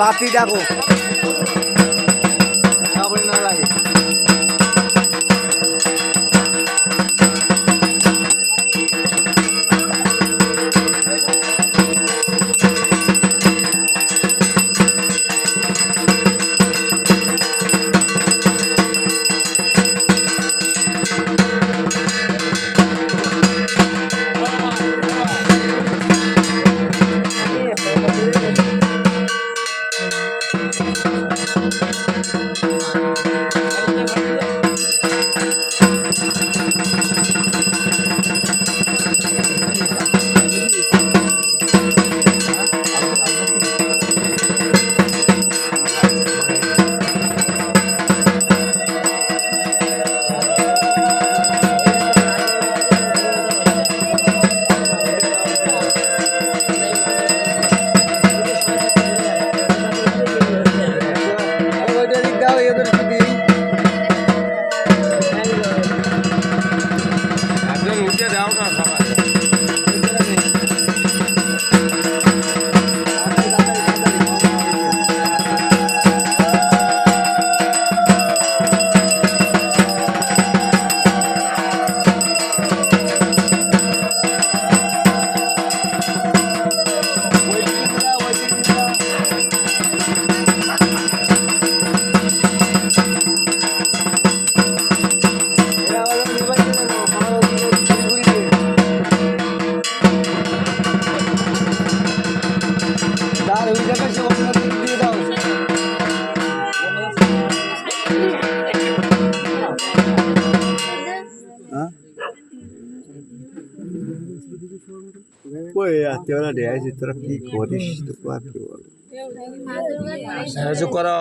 বাতি ডাকো। রাত্রেবেলা ডেয়াইছি তোরা কি করিস? তো আর কি বল? সাহায্য করো।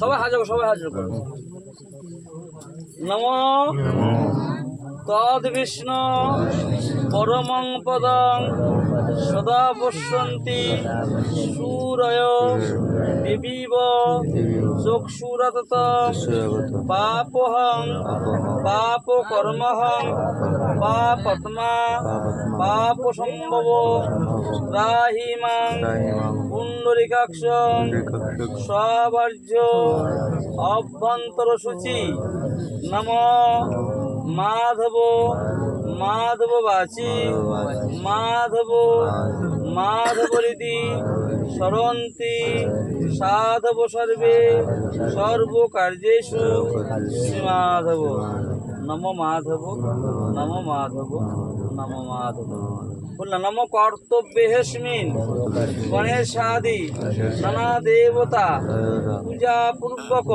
সবাই হাজার সবাই হাজার নম। তদ বিষ্ণু পরমং পদং সদা পশ্যন্তি সুরয় দেবীব পাপহং। পাপ কর্মহং পাপত্মা। পাপ সম্ভব রাহিমাং পুণ্ডরিকাক্ষ। স্ববর্জ্য অভ্যন্তর সূচি নম। মাধব। মাধব বাচি মাধব। মাধবরিদি সরন্তি সাধব সর্বে সর্বকার্যেষু শ্রীমাধব। নম মাধব নম মাধব নম মাধব। নম কর্তব্যেস্মিন গণেশাদি নানা দেবতা পূজা পূর্বক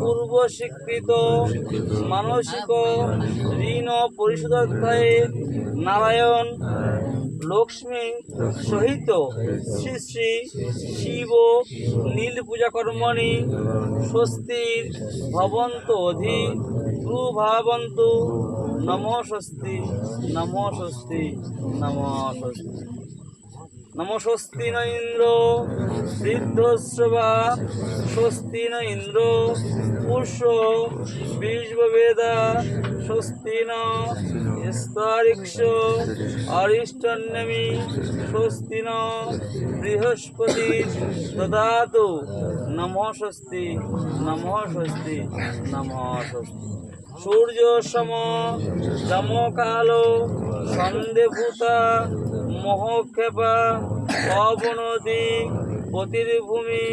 পূর্ব স্বীকৃত মানসিক, ঋণ পরিশোধাধ্যায়ে নারায়ণ লক্ষ্মী সহিত শ্রী শ্রী শিব নীল পূজা কর্মণি স্বস্তির ভবন্ত অধি প্রভাবন্তু নম স্বস্তি নম স্বস্তি নম স্বস্তি। নম স্বস্তি ন ইন্দ্র সিদ্ধস্রবা স্বস্তি ন ইন্দ্র, পুষ্য বিশ্ববেদা স্বস্তি ন স্তরিক্ষ অরিষ্টন্যমি স্বস্তি ন বৃহস্পতি দদাতু নম স্বস্তি নম সূর্য সম যমকালো সন্দেভূতা মোহক্ষেপা পবনদী পতির্ভূমি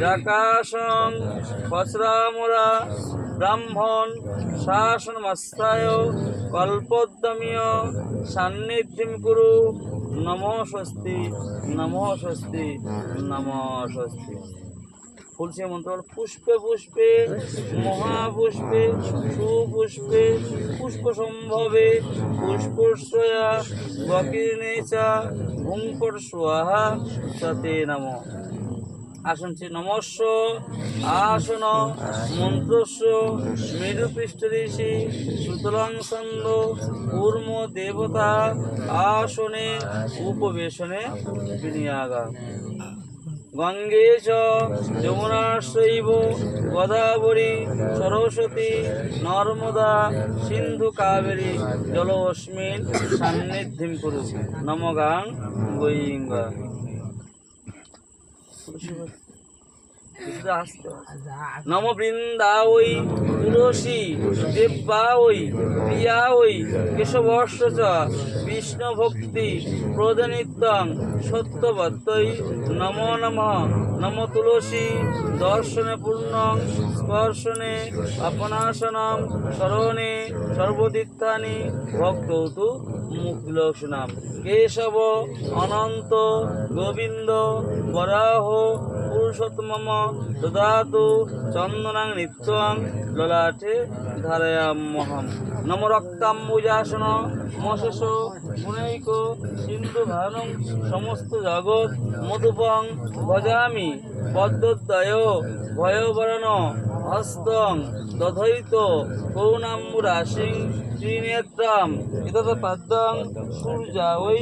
রাকাশং ব্রাহ্মণ শাসনমস্তায় কল্পোদ্যমীয় সান্নিধ্যম কুরু নম স্বস্তি নম স্বস্তি নম স্বস্তি ফুলসে মন্ত্র হলো পুষ্পে পুষ্পে, মহাপুষ্পে, সুপুষ্পে পুষ্প সম্ভবে পুষ্পশ্রয়া, বকীর্ণে চ ভুঙ্কর সতে নম। আসন নমস্য। আসন মন্ত্রস্য। মেরুপৃষ্ঠ ঋষি সুতরাং ছন্দ কূর্ম দেবতা আসনে উপবেশনে বিনিয়াগা। গঙ্গে চ যমুনাশ্রৈব গোদাবরী সরস্বতী নর্মদা সিন্ধু কাবেরী জলস্মিন সান্নিধ্যম কুরু। নমগাং গৈঙ্গা 怎是去问？নম বৃন্দাওই তুলসী দেব্যাওই প্রিয়াওই কেশবর্ষ চ বিষ্ণু ভক্তি প্রদনিত্যং সত্যবত্তই নম নম নম তুলসী দর্শনে পূর্ণং স্পর্শনে অপনাশনম স্মরণে সর্বতীর্থানি ভক্তৌতু মুক্তিলক্ষণাম। কেশব অনন্ত গোবিন্দ বরাহ পুরুষোত্তম দদাতু চন্দনাং নিত্যং ললাটে ধারয়ামহম নম রক্তাম্বুজাসন মশেষ গুণৈক সিন্ধু ভানং সমস্ত জগৎ মধুপং ভজামি পদ্মোদয় ভয়বরণ হস্তং দধৈত করুণাম্বুরাশিং ত্রিনেত্রাম ইতত পাদ্যং সূর্যা ওই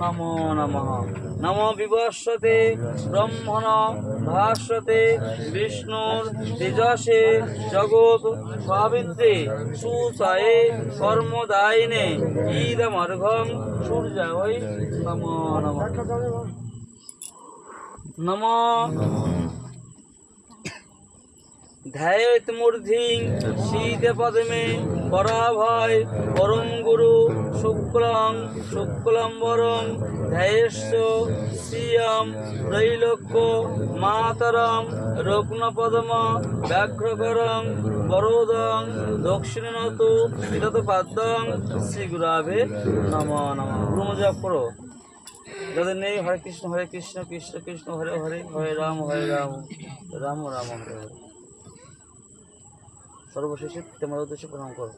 নমো নমঃ। নম বিবস্বতে ব্রহ্মণ ভাস্বতে বিষ্ণুর তেজসে জগৎ সাবিত্রে সুচয়ে কর্মদায়িনে ঈদমর্ঘং সূর্যায় নম নমো। নম। ধ্যায়েত মূর্ধি শীতে পদ্মে পরাভয় পরম গুরু শুক্লং শুক্লম্বরং ধ্যায়েশ্ব শ্রিয়ম ত্রৈলোক্য মাতরম রগ্নপদম ব্যাঘ্রকরং বরোদং দক্ষিণনত বিরত পাদ্যং শ্রীগুরাভে নম নম। ব্রহ্মজপ করো। যাদের নেই, হরে কৃষ্ণ হরে কৃষ্ণ কৃষ্ণ কৃষ্ণ, হরে হরে হরে রাম হরে রাম রাম রাম হরে হরে সর্বশেষে তোমার উদ্দেশ্যে প্রণাম করো।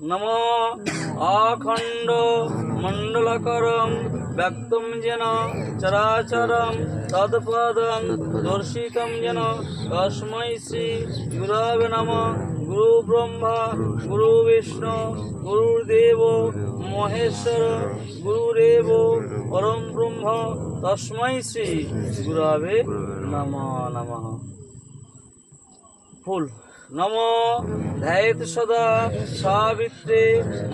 নম অখণ্ড মণ্ডলকরং ব্যক্তম যেন চরাচরং তৎপদং দর্শিতম যেন তস্मै শ্রী গুরবে নম গুরু ব্রহ্মা গুরু বিষ্ণু গুরুদেব মহেশ্বর গুরুদেব পরম ব্রহ্ম তস্मै শ্রী গুরবে নম নমঃ। ফুল। নম। ধ্যায়েত সদা সাবিত্রে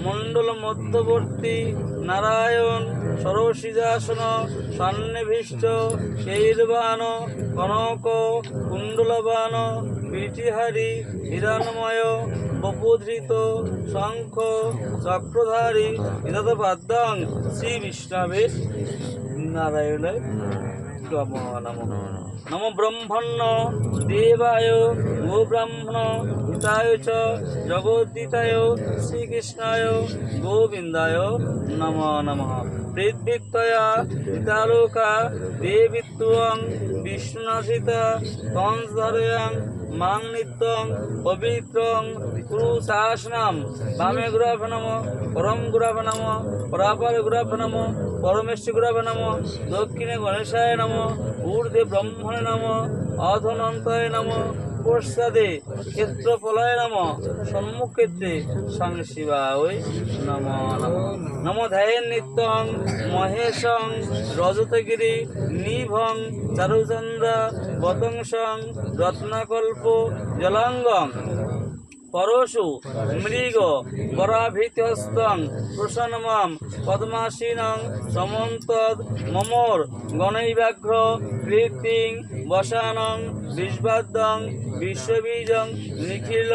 মণ্ডল মধ্যবর্তী নারায়ণ সরসিজাসন সন্নিভিষ্ট শৈরবান কনক কুণ্ডলবান পিঠিহারি হিরণময় বপুধৃত শঙ্খ চক্রধারী ইদত শ্রী বিষ্ণবে নারায়ণ নমো নমঃ নম ব্রহ্মণ্য দেবায় গো ব্রাহ্মণ হিতায় চ জগদ্দিতায় শ্রীকৃষ্ণায় গোবিন্দায় নম নম পৃথিবীতয়া হিতালোকা দেবিত্বং বিষ্ণুনাথিতা কংসধরয়াং মাং নিত্যং পবিত্রং কুরু শাসনাম বামে গুরাভ নম, পরম গুরাভ নম, পরাপর গুরাভ নম পরমেশ্বর গুরাভ নম, দক্ষিণে গণেশায় নম, ঊর্ধ্বে ব্রহ্মণে নম অধনন্তয় নম পশ্চাদে ক্ষেত্র প্রলয় নাম সম্মুখ ক্ষেত্রে সং শিবা ওই নম নম। ধ্যায়ের নিত্যং মহেশং রজতগিরি নিভং চারুচন্দ্রা বতংসং রত্নাকল্প জলাঙ্গম। পরশু মৃগ বরাভিতস্তং প্রসন্নমম পদ্মাসীনং সমন্তদ মমর গণৈব্যাঘ্র কীর্তিং বসানং, বিষ্বাদ্যং, বিশ্ববীজং, নিখিল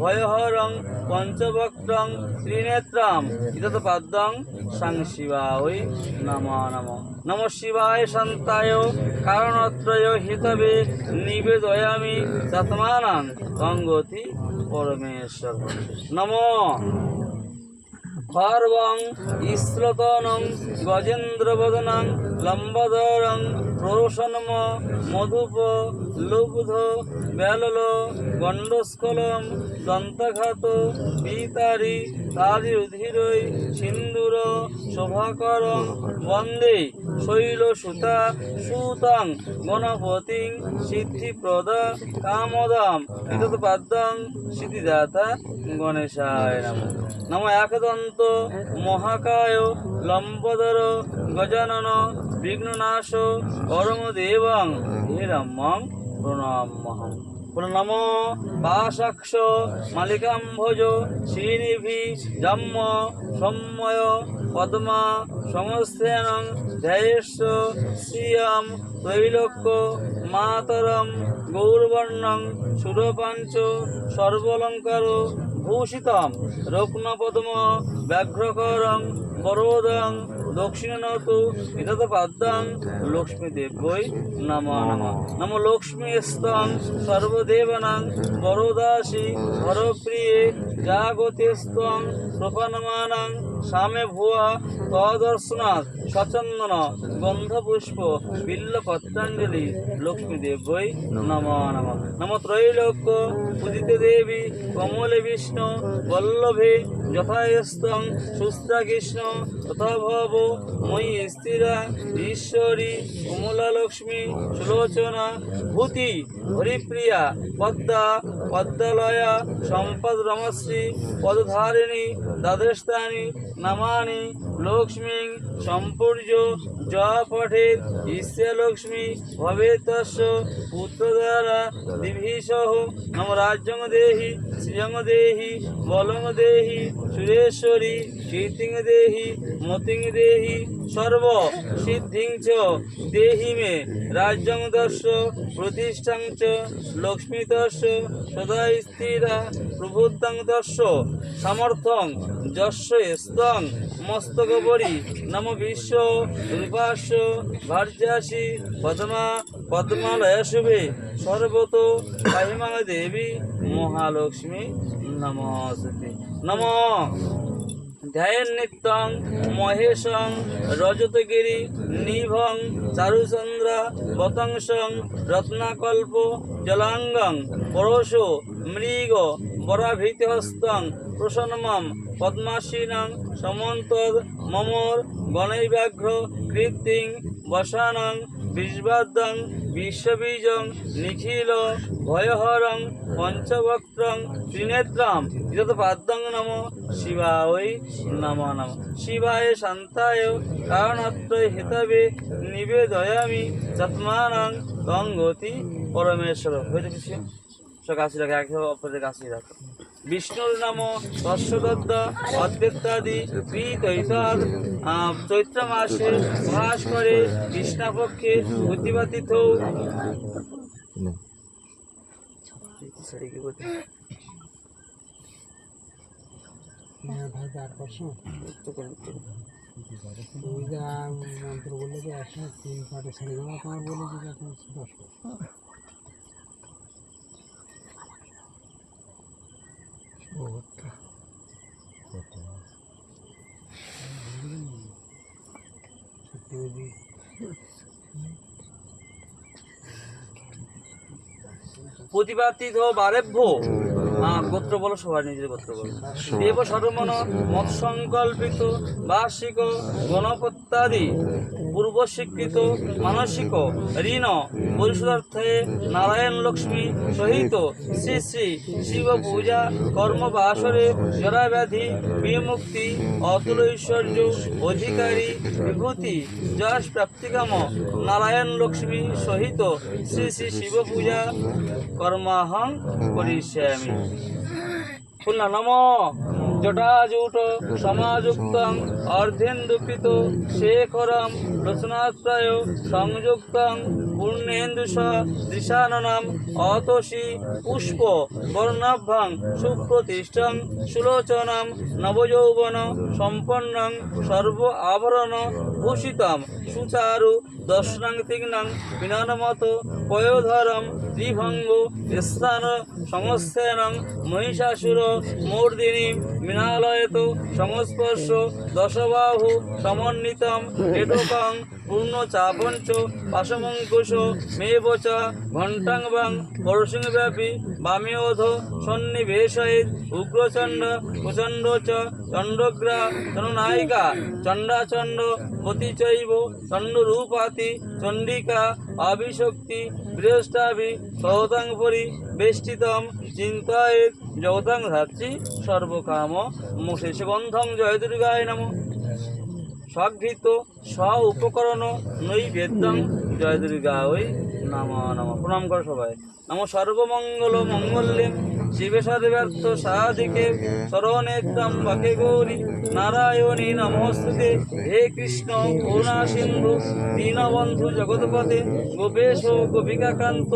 ভয়হরং পঞ্চবক্ত্রং ত্রিনেত্রাম। ইতত পাদ্যং সাং শিবায় নম নম। নম শিবায় শান্তায় কারণত্রয় হিতবে নিবেদয়ামি তৎমানাং অঙ্গতি পরমেশ্বর। নম খর্বং ইশ্রতনং গজেন্দ্রবদনং, লম্বদরং প্রোষণম মধুপ, লুব্ধ, ব্যালল গণ্ডস্কলম দন্তঘাত পিতারি তারি উধিরৈ সিন্দুর শোভাকরং বন্দে শৈল সুতা সুতং গণপতিং, সিদ্ধিপ্রদা, কামদাম ইতৎ পাদ্যং সিদ্ধিদাতা, গণেশায় নম। নম একদন্ত মহাকায়, লম্বদর, গজানন, বিঘ্ননাশ প্রণামহম প্রণম পাশাক্ষ মালিকাম্ভোজ শ্রীনিভি জম্ম পদ্মা সংস্থেনং ধ্যায়েশ্ব শ্রিয়ম ত্রৈলোক্য মাতরম গৌরবর্ণং সুরপাঞ্চ সর্বলঙ্কার ভূষিতম। রত্নপদ্ম ব্যাঘ্রকরং বরোদং দক্ষিণনতু ইতত পাদ্যাং লক্ষ্মী দেব্যই নম নম। নম লক্ষ্মী স্তং সর্বদেবানাং বরোদাসী হরপ্রিয়ে জাগতে স্তং প্রপন্নমানাং সামে ভুয়া তদর্শনাথ সচন্দন গন্ধপুষ্প, বিল্লপত্রাঞ্জলি লক্ষ্মী দেব্যই নম নম। নম ত্রৈলোক্য উদিত দেবী, কমলে বিষ্ণু, বল্লভে যথাস্তং সুস্থা কৃষ্ণ তথা ভব ময়ী স্থিরা, ঈশ্বরী, কমলা লক্ষ্মী, সুলোচনা, ভূতি, হরিপ্রিয়া, পদ্মা, পদ্মালয়া, সম্পদ রমশ্রী, পদধারিণী দ্বাদশানি নামানি লক্ষ্মী সম্পূর্য জয় পঠের ঈশ্বরলক্ষ্মী ভবেতস্য পুত্র দ্বারা দিভিসহ নম রাজ্যং দেহি শ্রিয়ং দেহি বলং দেহি সুরেশ্বরী কীর্তিং দেহি মতিং দেহি সর্ব সিদ্ধিং চ, দেহি মে রাজ্যং দর্শ প্রতিষ্ঠাং চ লক্ষ্মীতস্য সদা স্থিরা, প্রভুত্তাং দর্শ, সামর্থ্যং যস্য স্তং মস্তকবরী নম বিশ্ব রূপাস্য ভার্যাসী পদ্মা পদ্মালয় শুভে সর্বত পাহিমা দেবী মহালক্ষ্মী নমস্তে। নম। ধ্যায়ের নিত্যং মহেশং রজতগিরি নিভং চারুচন্দ্র বতংসং রত্নাকল্প জলাঙ্গং পরশ মৃগ বরাভীতিহস্তং প্রসন্নমম, পদ্মাসীনং সমন্তদ মমর গণৈব্যাঘ্র কীর্তিং বসানং, বিষ্বাদ্যং বিশ্ববীজং নিখিল, ভয়হরং, পঞ্চবক্ত্রং, ত্রিনেত্রাম। ইতত পাদ্যং নম শিবায় নম নম। শিবায় শান্তায় কারণত্রয় হিতবে নিবেদয়ামি। চত্মানাং গঙ্গতি পরমেশ্বর। হয়ে কিছু সব রাখে একে অপরের কাশি রাখো। বিষ্ণুর নাম তস্যদত্ত অদ্বৈতাদি প্রীতৈতাদ চৈত্র মাসে ভাস করে কৃষ্ণপক্ষে প্রতিপাতিত মন্ত্র বললে যে একশো তিন পাটে ছেড়ে দেওয়া তোমার বলে যে এখন দশ প্রতিপাতিত বারেভ্য। আহ, গোত্র বলো সবার নিজের গোত্র বলো। দেব সর্বমন মত সংকল্পিত বার্ষিক গণপত্যাদি পূর্ব স্বীকৃত মানসিক ঋণ পরিশোধার্থে নারায়ণ লক্ষ্মী সহিত শ্রী শ্রী শিব পূজা কর্মবাসরে জরাব্যাধি, বিমুক্তি অতুল ঐশ্বর্য অধিকারী, বিভূতি, যশ প্রাপ্তিকাম, নারায়ণ লক্ষ্মী সহিত শ্রী শ্রী শিব পূজা কর্মাহং করিষ্যামি। পুনঃ নম। জটাজূট সমাযুক্তং অর্ধেন্দুকৃত শেখরম, রচনাশ্রয় সংযুক্তং পূর্ণেন্দুষ দৃশাননম, অতসি, পুষ্প বর্ণাভ্যাং সুপ্রতিষ্ঠং সুলোচনম, নবযৌবন সম্পন্নং সর্ব আভরণ ভূষিতম, সুচারু দর্শনাং তীক্ষ্ণং বিনানমত পয়োধরম ত্রিভঙ্গ স্থান সংস্থেনং মহিষাসুর মূর্দিনী মৃণালয়ত সংস্পর্শ দশবাহু সমন্বিতম এটকং পূর্ণচাপঞ্চ পাশমঙ্কুশ মেবচ ঘণ্টাং বাং পরশিংব্যাপী বামেওধ সন্নিবেশয়িত উগ্রচণ্ড প্রচণ্ড চ চণ্ডগ্রা চণ্ডনায়িকা চণ্ডাচণ্ড পতিচৈব চণ্ডরূপাতি চণ্ডিকা অভিশক্তি বৃহস্টাভি সহতাং পরি বেষ্টিতম চিন্তায়েত যৌতাং ধাত্রী সর্বকাম মুশেষ বন্ধং জয় দুর্গায় নমঃ। স্বঘৃত স্ব উপকরণ নৈবেদ্যং জয় দুর্গা ওই নাম। নাম প্রণাম করো সবাই। নম সর্বমঙ্গল মঙ্গল্যে শিবে সাধিকে শরণেত্তম বাকে গৌরী। নারায়ণী নমস্তুতে। হে কৃষ্ণ করুণা সিন্ধু দীনবন্ধু জগৎপতে গোপেশ গোপিকাকান্ত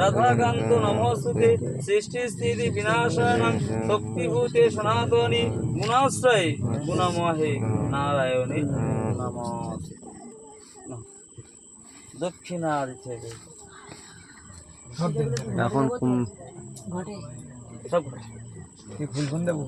রাধাকান্ত নমস্তুতে। সৃষ্টি স্থিতি বিনাশানাং শক্তিভূতে সনাতনী গুণাশ্রয় গুণমহে নারায়ণী নমস্তে দক্ষিণাদি থেকে এখন কোন সব কি ফুল ফুল দেবো?